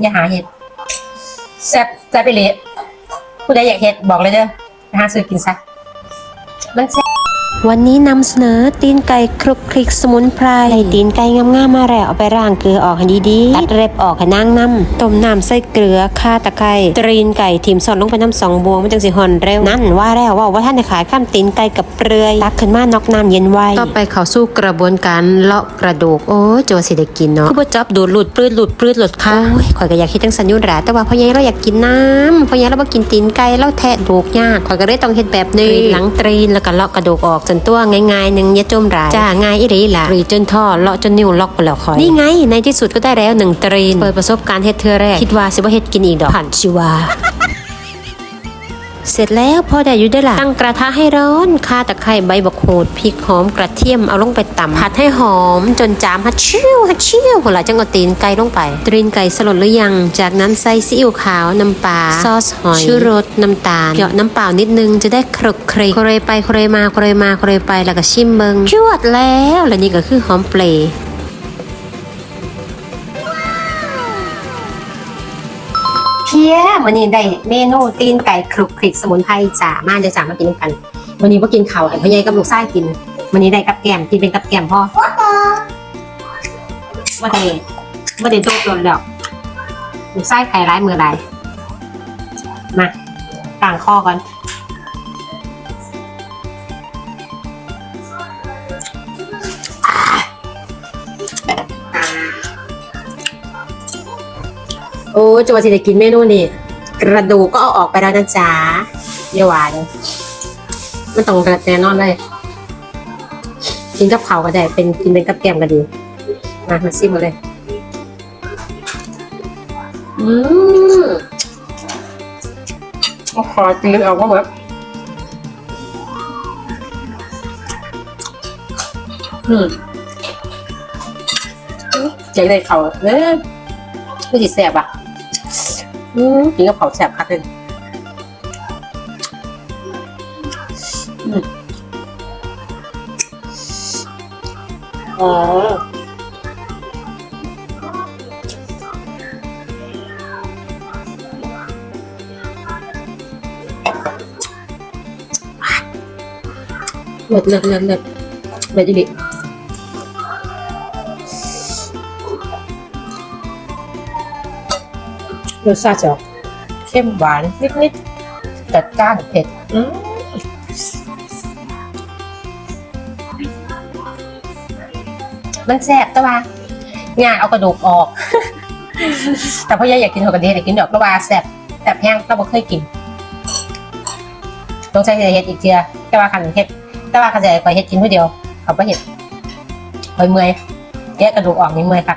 อย่าหาเห็ดแซ่บแซ่บไปเลยผู้ใดอยากเห็ดบอกเลยเด้อไปหาซื้อกินซะมันแซ่บ วันนี้นำเสนอตีนไก่คลุกคลิกสมุนไพรได้ตีนไก่งามๆมาแล้วเอาไปร่างเกลือออกให้ดีๆตัดเล็บออกให้นางน้ำต้มน้ำใส่เกลือข่าตะไคร้ตีนไก่ทิมสอดลงไปน้ำสองบวงมันจังสิห่อนเร็วนั่นว่าแล้วว่าว่าท่านได้ขายข้ามตีนไก่กับเปลือยตักขึ้นมานอกน้ำเย็นไว้ต่อไปเข้าสู่กระบวนการเลาะกระดูกโอ้ยจะว่าสิได้กินเนาะคือบ่จับดูดหลุดปลื้ดหลุดปลื้ดหลุดค่ะโอ้ยข่อยก็อยากคิดจังสันอยุนแหละแต่ว่าพ่อใหญ่เราอยากกินน้ำพ่อใหญ่เราบ่กินตีนไก่เราแทะดูกยากข่อยก็เลยต้องเฮ็ดแบบนี้กรีดหลังตรีนแล้วก็เลาะกระดูกออกจนตัวง่ายๆหนึงอย่าจมรายจ้าง่ายอีหลีล่ะกรีดจนท่อเลาะจนนิ้วล็อกไปแล้วข่อย นี่ไง ในที่สุดก็ได้แล้วหนึ่งตรีนเปิดประสบการณ์เฮ็ดเทื่อแรก คิดว่าสิบ่เฮ็ดกินอีกดอกผ่านชีวา เสร็จแล้วพอได้อยู่ได้ล่ะตั้งกระทะให้ร้อนข่าตะไคร้ใบบักโขดพริกหอมกระเทียมเอาลงไปตำผัดให้หอมจนจามฮัดชิวฮัดชิวหัวหลาจังเอาตีนไก่ลงไปตรีนไก่สลดหรือยัง จากนั้นใส่ซีอิ๊วขาวน้ำปลาซอสหอยชูรสน้ำตาลเหยาะน้ำเปล่านิดนึงจะได้ครุกคริกโคเรไปโคเรมาโคเรมาโคเรไปแล้วก็ชิมเบิงจวดแล้วและนี่ก็คือหอมเป รย์เพียวันนี้ได้เมนูตีนไก่คลุกคลิกสมุนไพรจ้ามาจะจ้ามากินกันวันนี้ว่ากินข้าวให้พ่อใหญ่กับลูกชายกินวันนี้ได้กับแกล้มกินเป็นกับแกล้มพ่อว่าได้ว่าได้โดดโดนแล้วลูกชายไข่ร้ายมือไรมาต่างข้อก่อน โอ้จัวสิได้กินเมนูนี่กระดูกก็เอาออกไปแล้วนะจ๊ะเยาหวานมันต้องแน่นอนเลยกินกับเผาก็ได้เป็นกินเป็นกับแกมก็ดีมามาซิมเลยอืมโอ้ขอกินเอาก็แบบอืมใจได้เขาเอ้ยไม่ติดแสบอะ อืมกินกับเผาแสบคักเลยอืมอ๋อเลิศเลิศเลิศเลิศเลิศจริ รสชาติจะออกเข้มหวานนิดๆจัดจ้านเผ็ดอืมมันแซ่บต่ว่าง่ายเอากระดูกออก แต่พ่อใหญ่อยากกินหัวกระเดียอยากกินดอกกระวาแซ่บแซ่บแห้งก็บ่เคยกินต้องใช้เฮ็ดอีกเทียแต่ว่าคันเฮ็ดแต่ว่าคันจะคอยเฮ็ดกินผู้เดียวเขาบ่เฮ็ดคอยเมื่อยแกะกระดูกออกนี่เมื่อยค่ะ